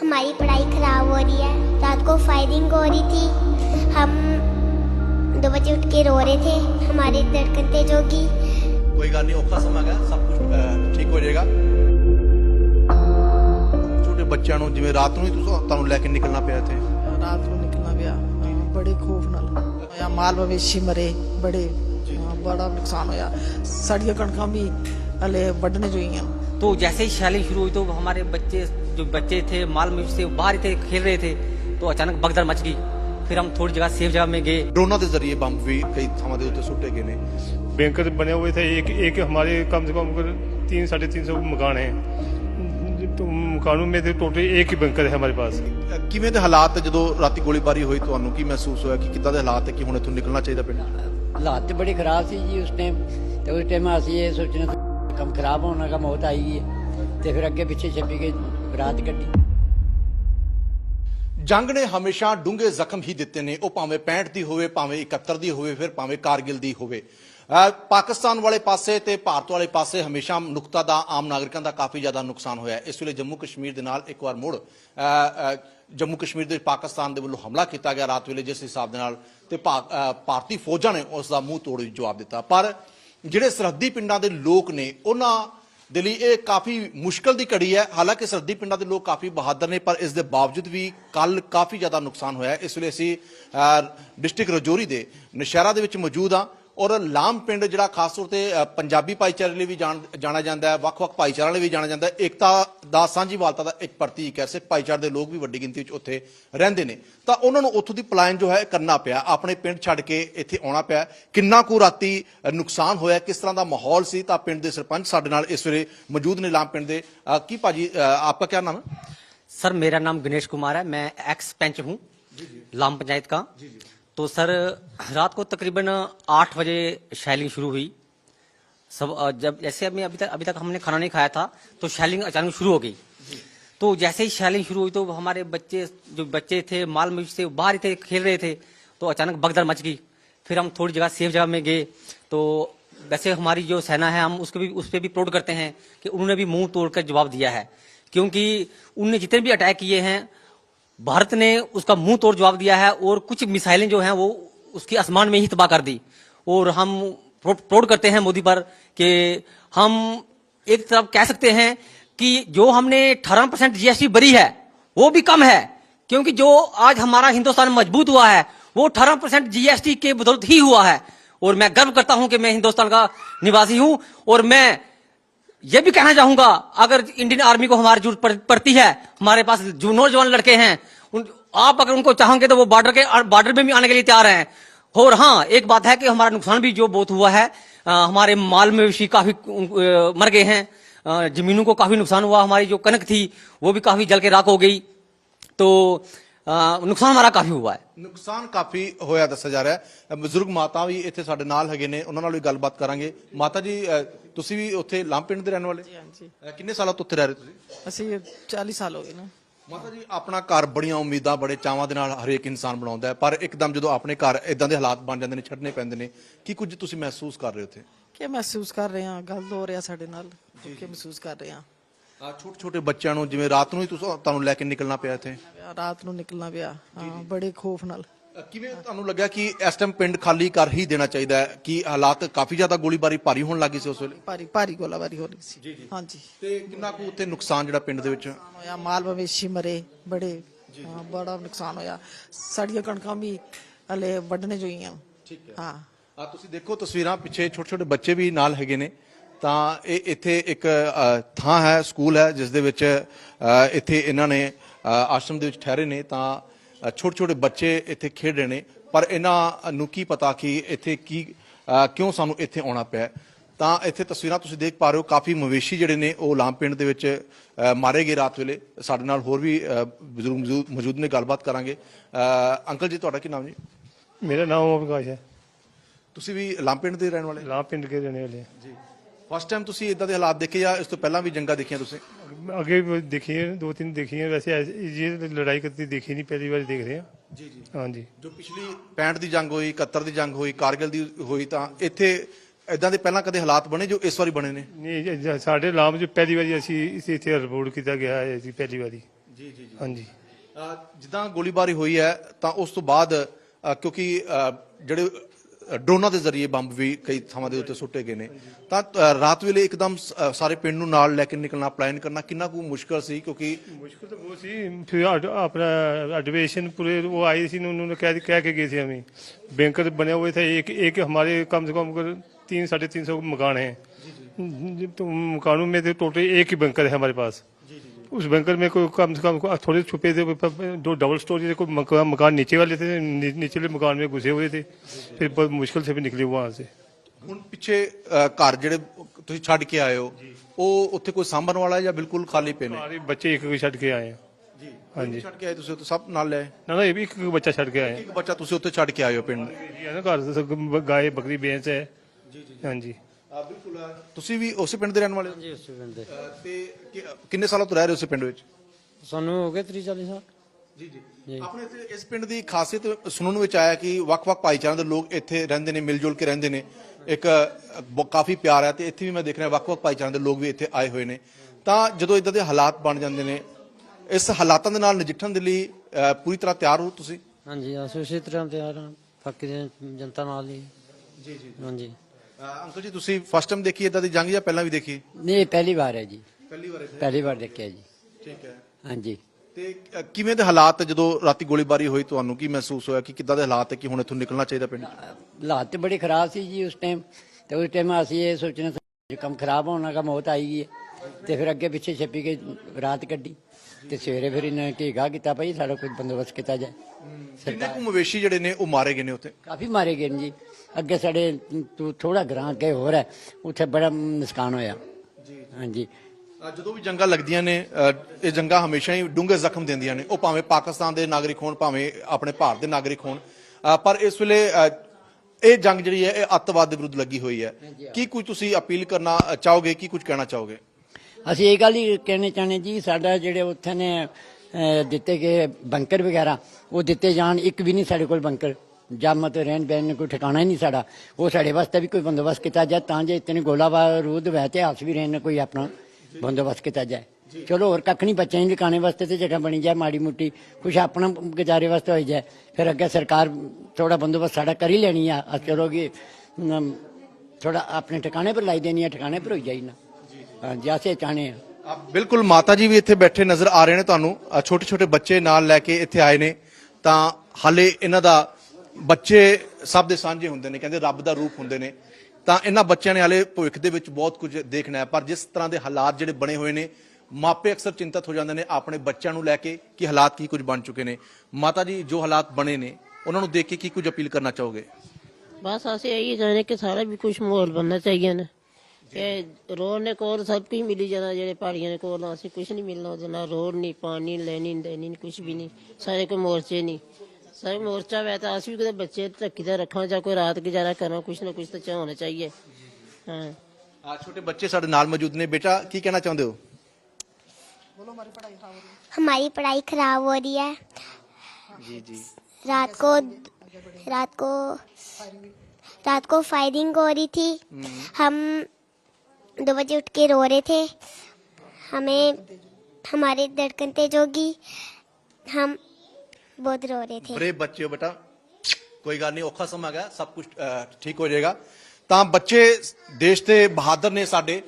हमारी पढ़ाई खराब हो रही है रात को फायरिंग हो रही थी हम दो बजे उठ के रो रहे थे हमारी धड़कन तेज होगी ਕੋਈ ਗੱਲ ਨਹੀਂ ਔਖਾ ਸਮਾਂ ਹੈ ਸਭ ਕੁਝ ਠੀਕ ਹੋ ਜਾਏਗਾ ਛੋਟੇ ਬੱਚਿਆਂ ਨੂੰ ਜਿਵੇਂ ਰਾਤ ਨੂੰ ਹੀ ਤੁਸੀਂ ਤੁਹਾਨੂੰ ਲੈ ਕੇ ਨਿਕਲਣਾ ਪਿਆ ਇੱਥੇ ਰਾਤ ਨੂੰ ਨਿਕਲਣਾ ਪਿਆ ਹਾਂ, ਬੜੇ ਖੋਫ ਨਾਲ ਹੋਇਆ ਮਾਲ ਮਵੇਸ਼ੀ ਮਰੇ ਬੜੇ ਹਾਂ, ਬੜਾ ਨੁਕਸਾਨ ਹੋਇਆ ਸਾਡੀਆਂ ਕਣਕਾਂ ਵੀ ਹਲੇ ਵੱਢਣੇ ਜੋਈਆਂ तो जैसे ही शैलिंग शुरू हुई तो हमारे बच्चे जो बच्चे थे माल मवेशी थे वो बाहर ही थे खेल रहे थे तो अचानक भगदड़ मच गई फिर हम थोड़ी जगह सेफ जगह में गए ਡਰੋਨਾਂ ਦੇ ਜ਼ਰੀਏ ਬੰਬ ਵੀ ਕਈ ਥਾਵਾਂ ਦੇ ਉੱਤੇ ਸੁੱਟੇ ਗਏ ਨੇ बैंकर बने हुए थे एक एक हमारे कम से कम तीन साढ़े तीन सौ मकान हैं तो मकानों में से टोटल एक ही बैंकर है हमारे पास ਅ, ਕਿਵੇਂ ਦੇ ਹਾਲਾਤ ਜਦੋਂ ਰਾਤੀ ਗੋਲੀਬਾਰੀ ਹੋਈ ਤੁਹਾਨੂੰ ਕੀ ਮਹਿਸੂਸ ਹੋਇਆ ਕਿ ਕਿੱਦਾਂ ਦੇ ਹਾਲਾਤ ਹੈ ਕਿ ਹੁਣ ਇੱਥੋਂ ਨਿਕਲਣਾ ਚਾਹੀਦਾ ਪਿੰਡ ਹਾਲਾਤ ਤੇ ਬੜੇ ਖਰਾਬ ਸੀ ਜੀ ਉਸ ਟਾਈਮ ਤੇ ਉਸ ਟਾਈਮ ਅਸੀਂ ਇਹ ਸੋਚਣਾ ਕੰਮ ਖਰਾਬ ਹੋਣ ਦਾ ਮੌਤ ਆਈ ਹੈ ਤੇ ਫਿਰ ਅੱਗੇ ਪਿੱਛੇ ਛੱਪੀ ਕੇ ਰਾਤ ਕੱਢੀ। ਜੰਗ ਨੇ ਹਮੇਸ਼ਾ ਡੂੰਘੇ ਜ਼ਖਮ ਹੀ ਦਿੱਤੇ ਨੇ। ਉਹ ਭਾਵੇਂ 65 ਦੀ ਹੋਵੇ, ਭਾਵੇਂ 71 ਦੀ ਹੋਵੇ, ਫਿਰ ਭਾਵੇਂ ਕਾਰਗਿਲ ਦੀ ਹੋਵੇ। ਪਾਕਿਸਤਾਨ ਵਾਲੇ ਪਾਸੇ ਤੇ ਭਾਰਤ ਵਾਲੇ ਪਾਸੇ ਹਮੇਸ਼ਾ ਨੁਕਤਾ ਦਾ ਆਮ ਨਾਗਰਿਕਾਂ ਦਾ ਕਾਫੀ ਜ਼ਿਆਦਾ ਨੁਕਸਾਨ ਹੋਇਆ ਇਸ ਵੇਲੇ ਜੰਮੂ ਕਸ਼ਮੀਰ ਦੇ ਨਾਲ ਇੱਕ ਵਾਰ ਮੁੜ ਜੰਮੂ ਕਸ਼ਮੀਰ ਦੇ ਪਾਕਿਸਤਾਨ ਦੇ ਵੱਲੋਂ ਹਮਲਾ ਕੀਤਾ ਗਿਆ ਰਾਤ ਵੇਲੇ ਜਿਸ ਹਿਸਾਬ ਦੇ ਨਾਲ ਤੇ ਭਾ- ਭਾਰਤੀ ਫੌਜਾਂ ਨੇ ਉਸ ਦਾ ਮੂੰਹ ਤੋੜ ਜਵਾਬ ਦਿੱਤਾ। ਪਰ ਜਿਹੜੇ ਸਰਹੱਦੀ ਪਿੰਡਾਂ ਦੇ ਲੋਕ ਨੇ, ਉਹਨਾਂ ਦੇ ਲਈ ਇਹ ਕਾਫੀ ਮੁਸ਼ਕਲ ਦੀ ਘੜੀ ਹੈ। ਹਾਲਾਂਕਿ ਸਰਦੀ ਪਿੰਡਾਂ ਦੇ ਲੋਕ ਕਾਫੀ ਬਹਾਦਰ ਨੇ, ਪਰ ਇਸ ਦੇ ਬਾਵਜੂਦ ਵੀ ਕੱਲ ਕਾਫੀ ਜ਼ਿਆਦਾ ਨੁਕਸਾਨ ਹੋਇਆ ਇਸ ਵੇਲੇ ਅਸੀਂ ਡਿਸਟ੍ਰਿਕਟ ਰਜੌਰੀ ਦੇ ਨਸ਼ਹਿਰਾ ਦੇ ਵਿੱਚ ਮੌਜੂਦ ਹਾਂ। ਔਰ ਲਾਮ ਪਿੰਡ ਜਿਹੜਾ ਖਾਸ ਤੌਰ ਤੇ ਅ, ਪੰਜਾਬੀ ਭਾਈਚਾਰੇ ਲਈ ਵੀ ਜਾਣ- ਜਾਣਿਆ ਜਾਂਦਾ ਹੈ ਵੱਖ-ਵੱਖ ਭਾਈਚਾਰਿਆਂ ਲਈ ਵੀ ਜਾਣਿਆ ਜਾਂਦਾ ਹੈ ਏਕਤਾ ਦਾ ਸਾਂਝੀਵਾਲਤਾ ਦਾ ਇੱਕ ਪ੍ਰਤੀਕ ਹੈ ਸਿੱਖ ਭਾਈਚਾਰੇ ਦੇ ਲੋਕ ਵੀ ਵੱਡੀ ਗਿਣਤੀ ਵਿੱਚ ਉੱਥੇ ਰਹਿੰਦੇ ਨੇ ਤਾਂ ਉਹਨਾਂ ਨੂੰ ਉੱਥੋਂ ਦੀ ਪਲਾਇਨ ਜੋ ਹੈ ਕਰਨਾ ਪਿਆ ਆਪਣੇ ਪਿੰਡ ਛੱਡ ਕੇ ਇੱਥੇ ਆਉਣਾ ਪਿਆ ਕਿੰਨਾ ਕੁ ਰਾਤੀ ਅ, ਨੁਕਸਾਨ ਹੋਇਆ ਕਿਸ ਤਰ੍ਹਾਂ ਦਾ ਮਾਹੌਲ ਸੀ ਤਾਂ ਪਿੰਡ ਦੇ ਸਰਪੰਚ ਸਾਡੇ ਨਾਲ ਇਸ ਵੇਲੇ ਮੌਜੂਦ ਨੇ ਲਾਮ ਪਿੰਡ ਦੇ ਅ, ਕੀ ਭਾਜੀ ਅ, ਆਪਕਾ ਕੀ ਨਾਮ ਹੈ सर मेरा नाम गणेश कुमार है मैं एक्स पेंच हूँ लाम पंचायत का तो सर, रात को तकरीबन आठ बजे शैलिंग शुरू हुई। सब जब, जैसे अभी अभी तक अभी तक हमने खाना नहीं खाया था तो शैलिंग अचानक शुरू हो गई। तो जैसे ही शैलिंग शुरू हुई तो हमारे बच्चे, जो बच्चे थे माल मवेशी वो बाहर थे, खेल रहे थे तो अचानक भगदड़ मच गई। फिर हम थोड़ी जगह, सेफ़ जगह में गए। तो वैसे हमारी जो सेना है, हम उसको भी, उस पर भी प्रोड करते हैं कि उन्होंने भी मुँह तोड़कर जवाब दिया है। क्योंकि उनने जितने भी अटैक किए हैं भारत ने उसका मुँह तोड़ जवाब दिया है और कुछ मिसाइलें जो हैं वो उसकी आसमान में ही तबाह कर दी। और हम प्रो- प्रोड करते हैं मोदी पर कि हम एक तरफ़ कह सकते हैं कि जो हमने 18 परसेंट जीएसटी भरी है, वो भी कम है, क्योंकि जो आज हमारा हिंदुस्तान मज़बूत हुआ है, वो 18 परसेंट जीएसटी के बदौलत ही हुआ है। और मैं गर्व करता हूँ कि मैं हिंदुस्तान का निवासी हूँ और मैं ये भी कहना चाहूँगा अगर इंडियन आर्मी को हमारी ज़रूरत पड़ती है हमारे पास जो नौजवान लड़के हैं उन, आप अगर उनको चाहोगे तो वो बॉर्डर के बॉर्डर में भी आने के लिए तैयार हैं। और हाँ एक बात है कि हमारा नुकसान भी जो बहुत हुआ है अ, हमारे माल मवेशी काफ़ी मर गए हैं जमीनों को काफ़ी नुकसान हुआ हमारी जो कनक थी वो भी काफ़ी जल के राख हो गई। तो ਨੁਕਸਾਨ ਮਾਰਾ ਕਾਫੀ ਹੋਇਆ ਹੈ। ਨੁਕਸਾਨ ਕਾਫੀ ਹੋਇਆ ਦੱਸਿਆ ਜਾ ਰਿਹਾ ਹੈ। ਬਜ਼ੁਰਗ ਮਾਤਾ ਵੀ ਇੱਥੇ ਸਾਡੇ ਨਾਲ ਹੈਗੇ ਨੇ ਉਹਨਾਂ ਨਾਲ ਵੀ ਗੱਲਬਾਤ ਕਰਾਂਗੇ। ਮਾਤਾ ਜੀ ਤੁਸੀਂ ਵੀ ਉੱਥੇ ਲਾਮ ਦੇ ਰਹਿਣ ਵਾਲੇ? ਜੀ ਹਾਂਜੀ। ਕਿੰਨੇ ਸਾਲਾਂ ਤੋਂ ਉੱਥੇ ਰਹਿ ਰਹੇ ਤੁਸੀਂ? ਅਸੀਂ 40 ਸਾਲ ਹੋ ਗਏ ਨਾ। ਮਾਤਾ ਜੀ ਆਪਣਾ ਘਰ ਬੜੀਆਂ ਉਮੀਦਾਂ ਬੜੇ ਚਾਵਾਂ ਦੇ ਨਾਲ ਹਰੇਕ ਇਨਸਾਨ ਬਣਾਉਂਦਾ ਹੈ ਪਰ ਇੱਕਦਮ ਜਦੋਂ ਆਪਣੇ ਘਰ ਇਦਾਂ ਦੇ ਹਾਲਾਤ ਬਣ ਜਾਂਦੇ ਨੇ ਛੱਡਣੇ ਪੈਂਦੇ ਨੇ ਕੀ ਕੁਝ ਤੁਸੀਂ ਮਹਿਸੂਸ ਕਰ ਰਹੇ ਹੋ ਉੱਥੇ? ਕਿ ਮਹਿਸੂਸ ਕਰ ਰਹੇ ਹਾਂ? ਗੱਲ ਹੋ ਰਿਹਾ ਸਾਡੇ ਨਾਲ ਕਿ ਮਹਿਸੂਸ ਕਰ ਰਹੇ ਹਾਂ? ਆ ਛੋਟੇ ਛੋਟੇ ਬੱਚਿਆਂ ਨੂੰ ਜਿਵੇਂ ਰਾਤ ਨੂੰ ਹੀ ਤੁਸੀਂ ਤੁਹਾਨੂੰ ਲੈ ਕੇ ਨਿਕਲਣਾ ਪਿਆ ਇੱਥੇ? ਰਾਤ ਨੂੰ ਨਿਕਲਣਾ ਪਿਆ। ਹਾਂ ਬੜੇ ਖੋਫ ਨਾਲ। ਕਿਵੇਂ ਤੁਹਾਨੂੰ ਲੱਗਿਆ ਕਿ ਇਸ ਟਾਈਮ ਪਿੰਡ ਖਾਲੀ ਕਰ ਹੀ ਦੇਣਾ ਚਾਹੀਦਾ ਹੈ? ਕਿ ਹਾਲਾਤ ਕਾਫੀ ਜ਼ਿਆਦਾ ਗੋਲੀਬਾਰੀ ਭਾਰੀ ਹੋਣ ਲੱਗੀ ਸੀ ਉਸ ਵੇਲੇ? ਭਾਰੀ ਭਾਰੀ ਗੋਲਾਬਾਰੀ ਹੋ ਰਹੀ ਸੀ। ਹਾਂਜੀ। ਤੇ ਕਿੰਨਾ ਕੁ ਉੱਥੇ ਨੁਕਸਾਨ ਜਿਹੜਾ ਪਿੰਡ ਦੇ ਵਿੱਚ? ਹੋਇਆ ਮਾਲ ਮਵੇਸ਼ੀ ਮਰੇ ਬੜੇ ਹਾਂ ਬੜਾ ਨੁਕਸਾਨ ਹੋਇਆ। ਸਾਡੀਆਂ ਕਣਕਾਂ ਵੀ ਹਲੇ ਵੱਢਣੇ ਜੋਈਆਂ। ਠੀਕ ਹੈ। ਹਾਂ। ਆ ਤੁਸੀਂ ਦੇਖੋ ਤਸਵੀਰਾਂ ਪਿੱਛੇ ਛੋਟੇ ਛੋਟੇ ਬੱਚੇ ਵੀ ਨਾਲ ਹੈਗੇ ਨੇ। ਤਾਂ ਇਹ ਇੱਥੇ ਇੱਕ ਥਾਂ ਹੈ ਸਕੂਲ ਹੈ ਜਿਸ ਦੇ ਵਿੱਚ ਇੱਥੇ ਇਹਨਾਂ ਨੇ ਆਸ਼ਰਮ ਦੇ ਵਿੱਚ ਠਹਿਰੇ ਨੇ ਤਾਂ ਛੋਟੇ ਛੋਟੇ ਬੱਚੇ ਇੱਥੇ ਖੇਡ ਰਹੇ ਨੇ। ਪਰ ਇਹਨਾਂ ਨੂੰ ਕੀ ਪਤਾ ਕਿ ਇੱਥੇ ਕੀ ਕਿਉਂ ਸਾਨੂੰ ਇੱਥੇ ਆਉਣਾ ਪਿਆ ਤਾਂ ਇੱਥੇ ਤਸਵੀਰਾਂ ਤੁਸੀਂ ਦੇਖ ਪਾ ਰਹੇ ਹੋ ਕਾਫੀ ਮਵੇਸ਼ੀ ਜਿਹੜੇ ਨੇ ਉਹ ਲਾਮ ਪਿੰਡ ਦੇ ਵਿੱਚ ਮਾਰੇ ਗਏ ਰਾਤ ਵੇਲੇ। ਸਾਡੇ ਨਾਲ ਹੋਰ ਵੀ ਬਜ਼ੁਰਗ ਮੌਜੂਦ ਨੇ ਗੱਲਬਾਤ ਕਰਾਂਗੇ। ਅੰਕਲ ਜੀ ਤੁਹਾਡਾ ਕੀ ਨਾਮ ਜੀ? ਮੇਰਾ ਨਾਮ ਅਵਕਾਸ਼ ਹੈ। ਤੁਸੀਂ ਵੀ ਲਾਮ ਪਿੰਡ ਦੇ ਰਹਿਣ ਵਾਲੇ ਲਾਮ ਪਿੰਡ ਦੇ ਰਹਿਣ ਵਾਲੇ ਜੀ। ਫਸਟ ਟਾਈਮ ਤੁਸੀਂ ਇਦਾਂ ਦੇ ਹਾਲਾਤ ਦੇਖੇ ਜਾਂ ਇਸ ਤੋਂ ਪਹਿਲਾਂ ਵੀ ਜੰਗਾਂ ਦੇਖੀਆਂ ਤੁਸੀਂ? ਅੱਗੇ ਵੀ ਦੇਖੀ ਦੋ ਤਿੰਨ ਦੇਖੀ ਵੈਸੇ ਐਸ- ਲੜਾਈ ਕਦੀ ਦੇਖੀ ਨਹੀਂ ਪਹਿਲੀ ਵਾਰ ਦੇਖ ਰਹੇ ਹਾਂ। ਜੀ ਜੀ। ਹਾਂਜੀ। ਜੋ ਪਿਛਲੀ 65 ਦੀ ਜੰਗ ਹੋਈ 71 ਦੀ ਜੰਗ ਹੋਈ ਕਾਰਗਿਲ ਦੀ ਹੋਈ ਤਾਂ ਇੱਥੇ ਇਦਾਂ ਦੇ ਪਹਿਲਾਂ ਕਦੇ ਹਾਲਾਤ ਬਣੇ ਜੋ ਇਸ ਵਾਰੀ ਬਣੇ ਨੇ? ਨਹੀਂ ਸਾਡੇ ਲਾਮ ਚ ਪਹਿਲੀ ਵਾਰੀ ਅਸੀਂ ਇਸ ਇੱਥੇ ਰਿਪੋਰਟ ਕੀਤਾ ਗਿਆ ਹੈ ਜੀ ਪਹਿਲੀ ਵਾਰੀ। ਜੀ ਜੀ ਜੀ। ਹਾਂਜੀ। ਜਿੱਦਾਂ ਗੋਲੀਬਾਰੀ ਹੋਈ ਹੈ ਤਾਂ ਉਸ ਤੋਂ ਬਾਅਦ ਅ, ਕਿਉਂਕਿ ਜਿਹੜੇ ਡਰੋਨਾਂ ਦੇ ਜ਼ਰੀਏ ਬੰਬ ਵੀ ਕਈ ਥਾਵਾਂ ਦੇ ਉੱਤੇ ਸੁੱਟੇ ਗਏ ਨੇ ਤਾਂ ਅ, ਰਾਤ ਵੇਲੇ ਇੱਕਦਮ ਸ- ਅ, ਸਾਰੇ ਪਿੰਡ ਨੂੰ ਨਾਲ ਲੈ ਕੇ ਨਿਕਲਣਾ ਪਲਾਨ ਕਰਨਾ ਕਿੰਨਾ ਕੁ ਮੁਸ਼ਕਲ ਸੀ ਕਿਉਂਕਿ ਮੁਸ਼ਕਿਲ ਤਾਂ ਬਹੁਤ ਸੀ ਫਿਰ ਅਡ- ਆਪਣਾ एडमिशन पूरे वो आई थी उन्होंने कह कह के गए थे हमें बैंकर बने हुए थे एक एक हमारे कम से कम कर तीन साढ़े तीन सौ मकान हैं तो मकानों में तो टोटल एक ही बैंकर है हमारे पास उस बैंकर में कोई कम से कम थोड़े छुपे थे दो डबल स्टोरी थे कोई मकान मकान नीचे वाले थे नी- निचले मकान में घुसे हुए थे फिर बहुत मुश्किल से भी निकले वहां से ਹੁਣ ਪਿੱਛੇ ਅ, ਘਰ ਜਿਹੜੇ ਤੁਸੀਂ ਛੱਡ ਕੇ ਆਏ ਹੋ ਉਹ ਉੱਥੇ ਕੋਈ ਸਾਂਭਣ ਵਾਲਾ ਹੈ ਜਾਂ ਬਿਲਕੁਲ ਖਾਲੀ ਪਏ ਨੇ सारे बच्चे एक एक छड़ के आए हैं ਜੀ हाँ जी ਛੱਡ ਕੇ ਆਏ ਤੁਸੀਂ ਉੱਥੇ ਸਭ ਨਾਲ ਲੈ ਆਏ? ना ना ये भी एक एक बच्चा छड़ के आए हैं ਇੱਕ ਬੱਚਾ ਤੁਸੀਂ ਉੱਥੇ ਛੱਡ ਕੇ ਆਏ ਹੋ ਪਿੰਡ जी है ना घर से सब गाय बकरी भैंस है ਆ ਬਿਲਕੁਲ ਆ। ਤੁਸੀਂ ਵੀ ਉਸੇ ਪਿੰਡ ਦੇ ਰਹਿਣ ਵਾਲੇ ਹੋ? ਹਾਂਜੀ ਉਸ ਪਿੰਡ ਦੇ। ਤੇ ਕਿੰਨੇ ਸਾਲਾਂ ਤੋਂ ਰਹਿ ਰਹੇ ਹੋ ਉਸੇ ਪਿੰਡ ਵਿੱਚ? ਸਾਨੂੰ ਹੋ ਗਏ 30 40 ਸਾਲ। ਜੀ ਜੀ। ਆਪਣੇ ਇੱਥੇ ਇਸ ਪਿੰਡ ਦੀ ਖਾਸੀਅਤ ਸੁਣਨ ਵਿੱਚ ਆਇਆ ਕਿ ਵੱਖ-ਵੱਖ ਭਾਈਚਾਰਿਆਂ ਦੇ ਲੋਕ ਇੱਥੇ ਰਹਿੰਦੇ ਨੇ ਮਿਲ-ਜੁਲ ਕੇ ਰਹਿੰਦੇ ਨੇ। ਇੱਕ ਕਾਫੀ ਪਿਆਰ ਹੈ ਤੇ ਇੱਥੇ ਵੀ ਮੈਂ ਦੇਖ ਰਿਹਾ ਵੱਖ-ਵੱਖ ਭਾਈਚਾਰਿਆਂ ਦੇ ਲੋਕ ਵੀ ਇੱਥੇ ਆਏ ਹੋਏ ਨੇ। ਤਾਂ ਜਦੋਂ ਇਦਾਂ ਦੇ ਹਾਲਾਤ ਬਣ ਜਾਂਦੇ ਨੇ ਇਸ ਹਾਲਾਤਾਂ ਦੇ ਨਾਲ ਨਜਿੱਠਣ ਦੇ ਲਈ ਪੂਰੀ ਤਰ੍ਹਾਂ ਤਿਆਰ ਹੋ ਤੁਸੀਂ? ਹਾਂਜੀ ਅਸੀਂ ਉਸੇ ਤਰ੍ਹਾਂ ਤਿਆਰ ਹਾਂ। ਫੱਕੀ ਜਨਤਾ ਨਾਲ ਹੀ। ਜੀ ਜੀ। ਹਾਂਜੀ। ਅੰਕਲ ਜੀ ਤੁਸੀਂ ਫਸਟ ਟਾਈਮ ਦੇਖੀ ਇਦਾਂ ਦੀ ਜੰਗ ਜਾਂ ਪਹਿਲਾਂ ਵੀ ਦੇਖੀ? ਨਹੀਂ ਪਹਿਲੀ ਵਾਰ ਹੈ ਜੀ। ਪਹਿਲੀ ਵਾਰ ਪਹਿਲੀ ਵਾਰ ਦੇਖਿਆ ਜੀ। ਠੀਕ ਹੈ। ਹਾਂਜੀ। ਤੇ ਅ, ਕਿਵੇਂ ਦੇ ਹਾਲਾਤ ਜਦੋਂ ਰਾਤੀ ਗੋਲੀਬਾਰੀ ਹੋਈ ਤੁਹਾਨੂੰ? ਕੀ ਮਹਿਸੂਸ ਹੋਇਆ? ਕਿ ਕਿੱਦਾਂ ਦੇ ਹਾਲਾਤ ਹੈ ਕਿ ਹੁਣ ਇੱਥੋਂ ਨਿਕਲਣਾ ਚਾਹੀਦਾ ਪਿੰਡ? ਹਾਲਾਤ ਤੇ ਬੜੇ ਖਰਾਬ ਸੀ ਜੀ ਉਸ ਟਾਈਮ ਤੇ ਉਸ ਟਾਈਮ ਅਸੀਂ ਇਹ ਸੋਚਣਾ ਸੀ ਕੰਮ ਖਰਾਬ ਹੋਣਾ ਦਾ ਮੌਤ ਆਈ ਗਈ ਹੈ। ਤੇ ਫਿਰ ਅੱਗੇ ਪਿੱਛੇ ਛੱਪੀ ਕੇ ਰਾਤ ਕੱਢੀ। ਤੇ ਸਵੇਰੇ ਫਿਰ ਇਹਨਾਂ ਨੇ ਢੀਗਾ ਕੀਤਾ ਭਾਈ ਸਾਡਾ ਕੋਈ ਬੰਦੋਬਸਤ ਕੀਤਾ ਜਾਏ। ਕਿੰਨੇ ਕੁ ਮਵੇਸ਼ੀ ਜਿਹੜੇ ਨੇ ਉਹ ਮਾਰੇ ਗਏ ਨੇ ਉੱਥੇ? ਕਾਫੀ ਮਾਰੇ ਗਏ ਨੇ ਜੀ। ਅੱਗੇ ਸਾਡੇ ਥੋੜਾ ਗਰਾਂ ਅੱਗੇ ਹੋਰ ਹੈ ਉੱਥੇ ਬੜਾ ਨੁਕਸਾਨ ਹੋਇਆ। ਜੀ ਹਾਂਜੀ। ਜਦੋਂ ਵੀ ਜੰਗਾਂ ਲੱਗਦੀਆਂ ਨੇ ਇਹ ਜੰਗਾਂ ਹਮੇਸ਼ਾ ਹੀ ਡੂੰਘੇ ਜ਼ਖਮ ਦਿੰਦੀਆਂ ਨੇ। ਉਹ ਭਾਵੇਂ ਪਾਕਿਸਤਾਨ ਦੇ ਨਾਗਰਿਕ ਹੋਣ ਭਾਵੇਂ ਆਪਣੇ ਭਾਰਤ ਦੇ ਨਾਗਰਿਕ ਹੋਣ। ਪਰ ਇਸ ਵੇਲੇ ਇਹ ਜੰਗ ਜਿਹੜੀ ਹੈ ਇਹ ਅੱਤਵਾਦ ਦੇ ਵਿਰੁੱਧ ਲੱਗੀ ਹੋਈ ਹੈ। ਕੀ ਕੁਝ ਤੁਸੀਂ ਅਪੀਲ ਕਰਨਾ ਚਾਹੋਗੇ? ਕੀ ਕੁਝ ਕਹਿਣਾ ਚਾਹੋਗੇ? ਅਸੀਂ ਇਹ ਗੱਲ ਹੀ ਕਹਿਣੇ ਚਾਹੁੰਦੇ ਜੀ ਸਾਡਾ ਜਿਹੜੇ ਉੱਥੇ ਨੇ ਦਿੱਤੇ ਗਏ ਬੰਕਰ ਵਗੈਰਾ ਉਹ ਦਿੱਤੇ ਜਾਣ ਇੱਕ ਵੀ ਨਹੀਂ ਸਾਡੇ ਕੋਲ ਬੰਕਰ। ਜਾਮਤ ਰਹਿਣ ਬਹਿਣ ਨੂੰ ਕੋਈ ਠਿਕਾਣਾ ਹੀ ਨਹੀਂ ਸਾਡਾ। ਉਹ ਸਾਡੇ ਵਾਸਤੇ ਵੀ ਕੋਈ ਬੰਦੋਬਸਤ ਕੀਤਾ ਜਾਏ ਤਾਂ ਜੇ ਇਤਨੇ ਗੋਲਾ ਬਾਰੂਦ ਵਹਿ ਤੇ ਹੱਸ ਵੀ ਰਹਿਣ ਕੋਈ ਆਪਣਾ ਬੰਦੋਬਸਤ ਕੀਤਾ ਜਾਏ। ਚਲੋ ਹੋਰ ਕੱਖ ਨਹੀਂ ਬੱਚਿਆਂ ਨੂੰ ਲਿਕਾਣੇ ਵਾਸਤੇ ਤੇ ਜਗ੍ਹਾ ਬਣੀ ਜਾਏ ਮਾੜੀ ਮੁੱਟੀ ਕੁਛ ਆਪਣਾ ਗੁਜ਼ਾਰੇ ਵਾਸਤੇ ਹੋਈ ਜਾਏ। ਫਿਰ ਅੱਗੇ ਸਰਕਾਰ ਥੋੜਾ ਬੰਦੋਬਸਤ ਸਾਡਾ ਕਰ ਹੀ ਲੈਣੀ ਆ। ਚਲੋਗੇ ਥੋੜਾ ਆਪਣੇ ਠਿਕਾਣੇ ਪਰ ਲਾਈ ਦੇਣੀ ਆ ਠਿਕਾਣੇ ਪਰ ਹੋਈ ਜਾਈ ਨਾ। ਹਾਂ ਜਿਆਸੇ ਚਾਹਣੇ ਆ। ਬਿਲਕੁਲ ਮਾਤਾ ਜੀ ਵੀ ਇੱਥੇ ਬੈਠੇ ਨਜ਼ਰ ਆ ਰਹੇ ਨੇ ਤੁਹਾਨੂੰ। ਛੋਟੇ ਛੋਟੇ ਬੱਚੇ ਨਾਲ ਲੈ ਕੇ ਇੱਥੇ ਆਏ ਨੇ। ਤਾਂ ਹਾਲੇ ਇਹਨਾਂ ਦਾ ਬੱਚੇ ਸਭ ਦੇ ਸਾਂਝੇ ਹੁੰਦੇ ਨੇ ਕਹਿੰਦੇ ਰੱਬ ਦਾ ਰੂਪ ਹੁੰਦੇ ਨੇ। ਤਾਂ ਇਹਨਾਂ ਬੱਚਿਆਂ ਨੇ ਹਾਲੇ ਭਵਿੱਖ ਦੇ ਵਿੱਚ ਬਹੁਤ ਕੁਝ ਦੇਖਣਾ ਹੈ ਪਰ ਜਿਸ ਤਰ੍ਹਾਂ ਦੇ ਹਾਲਾਤ ਜਿਹੜੇ ਬਣੇ ਹੋਏ ਨੇ ਮਾਪੇ ਅਕਸਰ ਚਿੰਤਤ ਹੋ ਜਾਂਦੇ ਨੇ ਆਪਣੇ ਬੱਚਿਆਂ ਨੂੰ ਲੈ ਕੇ ਕਿ ਹਾਲਾਤ ਕੀ ਕੁਝ ਬਣ ਚੁੱਕੇ ਨੇ। ਮਾਤਾ ਜੀ ਜੋ ਹਾਲਾਤ ਬਣੇ ਨੇ ਉਹਨਾਂ ਨੂੰ ਦੇਖ ਕੇ ਕੀ ਕੁਝ ਅਪੀਲ ਕਰਨਾ ਚਾਹੋਗੇ? ਬਸ ਅਸੀਂ ਇਹੀ ਚਾਹੁੰਦੇ ਕਿ ਸਾਰਾ ਵੀ ਕੁਝ ਮਾਹੌਲ ਬਣਨਾ ਚਾਹੀਏ ਨਾ। ਕਿ ਰੋਡ ਨੇ ਕੋਲ ਸਭ ਕੁਝ ਮਿਲੀ ਜਾਣਾ ਜਿਹੜੇ ਪਹਾੜੀਆਂ ਦੇ ਕੋਲ ਅਸੀਂ ਕੁਝ ਨਹੀਂ ਮਿਲਣਾ ਉਹਦੇ ਨਾਲ ਰੋਡ ਨਹੀਂ ਪਾਣੀ ਲੈਣੀ ਦੇਣੀ ਕੁਝ ਵੀ ਨਹੀਂ ਸਾਰੇ ਕੋਈ ਮੋਰਚੇ ਨਹੀਂ। सर मोर्चा वह अस भी के बच्चे धक्की रखा जा कोई रात गुजारा करना कुछ ना कुछ तो चाह होना चाहिए। छोटे बच्चे मौजूद ने। बेटा की कहना चाहते हो? हमारी पढ़ाई खराब हो रही है। जी जी। रात को रात को रात को फायरिंग हो रही थी। हम्म। हम दो बजे उठ के रो रहे थे। हमें हमारे धड़कन तेज होगी। हम बहुत रो रहे थे ਬਰੇ ਬੱਚੇ ਹੋ ਬੇਟਾ ਕੋਈ ਗੱਲ ਨਹੀਂ ਔਖਾ ਸਮਾਂ ਗਿਆ ਸਭ ਕੁਝ ਠੀਕ ਹੋ ਜਾਏਗਾ ਤਾਂ ਬੱਚੇ ਦੇਸ਼ ਦੇ ਬਹਾਦਰ ਨੇ ਸਾਡੇ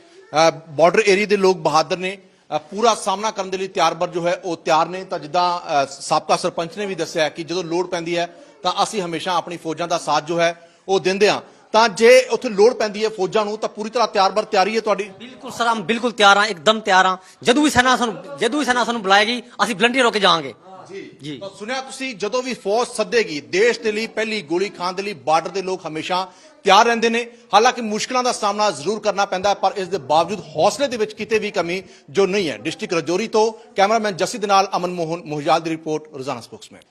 ਬਾਰਡਰ ਏਰੀਆ ਦੇ ਲੋਕ ਬਹਾਦਰ ਨੇ ਅ, ਪੂਰਾ ਸਾਹਮਣਾ ਕਰਨ ਦੇ ਲਈ ਤਿਆਰ ਬਰ ਜੋ ਹੈ ਉਹ ਤਿਆਰ ਨੇ ਤਾਂ ਜਿੱਦਾਂ ਅ, ਸਾਬਕਾ ਸਰਪੰਚ ਨੇ ਵੀ ਦੱਸਿਆ ਕਿ ਜਦੋਂ ਲੋੜ ਪੈਂਦੀ ਹੈ ਤਾਂ ਅਸੀਂ ਹਮੇਸ਼ਾ ਆਪਣੀ ਫੌਜਾਂ ਦਾ ਸਾਥ ਜੋ ਹੈ ਉਹ ਦਿੰਦੇ ਹਾਂ ਤਾਂ ਜੇ ਉੱਥੇ ਲੋੜ ਪੈਂਦੀ ਹੈ ਫੌਜਾਂ ਨੂੰ ਤਾਂ ਪੂਰੀ ਤਰ੍ਹਾਂ ਤਿਆਰ ਬਰ ਤਿਆਰੀ ਹੈ ਤੁਹਾਡੀ ਬਿਲਕੁਲ ਸਰ ਹਮ ਬਿਲਕੁਲ ਤਿਆਰ ਹਾਂ ਇੱਕਦਮ ਤਿਆਰ ਹਾਂ ਜਦੋਂ ਵੀ ਸੈਨਾ ਸਾਨੂੰ ਜਦੋਂ ਵੀ ਸੈਨਾ ਸਾਨੂੰ ਬੁਲਾਏਗੀ ਅਸੀਂ ਵਲੰਟੀਅਰ ਹੋ ਕੇ ਜਾਵਾਂਗੇ ਜੀ। ਤਾਂ ਸੁਣਿਆ ਤੁਸੀਂ ਜਦੋਂ ਵੀ ਫੌਜ ਸੱਦੇਗੀ ਦੇਸ਼ ਦੇ ਲਈ ਪਹਿਲੀ ਗੋਲੀ ਖਾਣ ਦੇ ਲਈ ਬਾਰਡਰ ਦੇ ਲੋਕ ਹਮੇਸ਼ਾ ਤਿਆਰ ਰਹਿੰਦੇ ਨੇ। ਹਾਲਾਂਕਿ ਮੁਸ਼ਕਲਾਂ ਦਾ ਸਾਹਮਣਾ ਜ਼ਰੂਰ ਕਰਨਾ ਪੈਂਦਾ ਹੈ, ਪਰ ਇਸ ਦੇ ਬਾਵਜੂਦ ਹੌਸਲੇ ਦੇ ਵਿੱਚ ਕਿਤੇ ਵੀ ਕਮੀ ਜੋ ਨਹੀਂ ਹੈ। ਡਿਸਟ੍ਰਿਕਟ ਰਜੌਰੀ ਤੋਂ ਕੈਮਰਾਮੈਨ ਜਸੀ ਦੇ ਨਾਲ ਅਮਨ ਮੋਹਨ ਮੋਹਜਾਲ ਦੀ ਰਿਪੋਰਟ ਰੋਜ਼ਾਨਾ ਸਪੋਕਸਮੈਨ।